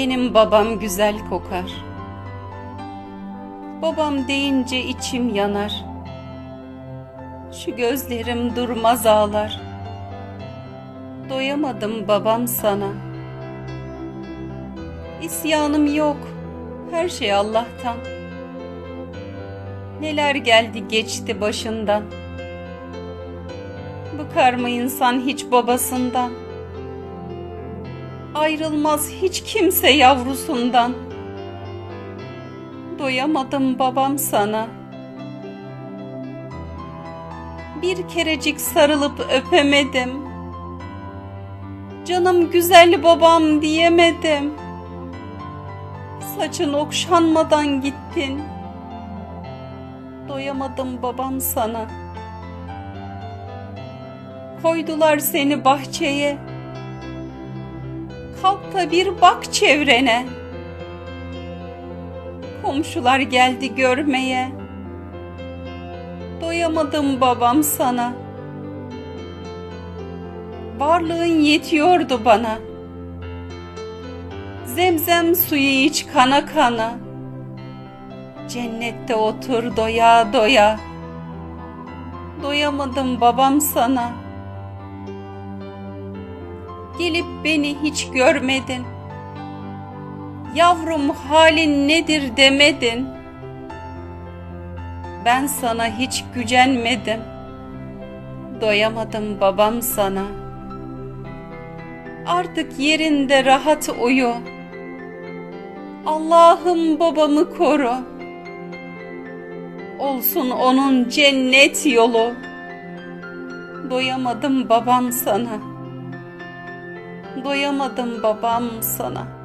Doyamadım babam güzel kokar. Babam deyince içim yanar. Şu gözlerim durmaz ağlar. Doyamadım babam sana. İsyanım yok. Her şey Allah'tan. Neler geldi geçti başından. Bıkar mı insan hiç babasından? Ayrılmaz hiç kimse yavrusundan. Doyamadım babam sana. Bir kerecik sarılıp öpemedim. Canım güzel babam diyemedim. Saçın okşanmadan gittin. Doyamadım babam sana. Koydular seni bahçeye. Kalk da bir bak çevrene. Komşular geldi görmeye. Doyamadım babam sana. Varlığın yetiyordu bana. Zemzem suyu iç kana kana. Cennette otur doya doya. Doyamadım babam sana. Gelip beni hiç görmedin. Yavrum halin nedir demedin. Ben sana hiç gücenmedim. Doyamadım babam sana. Artık yerinde rahat uyu. Allah'ım babamı koru. Olsun onun cennet yolu. Doyamadım babam sana. Doyamadım babam sana.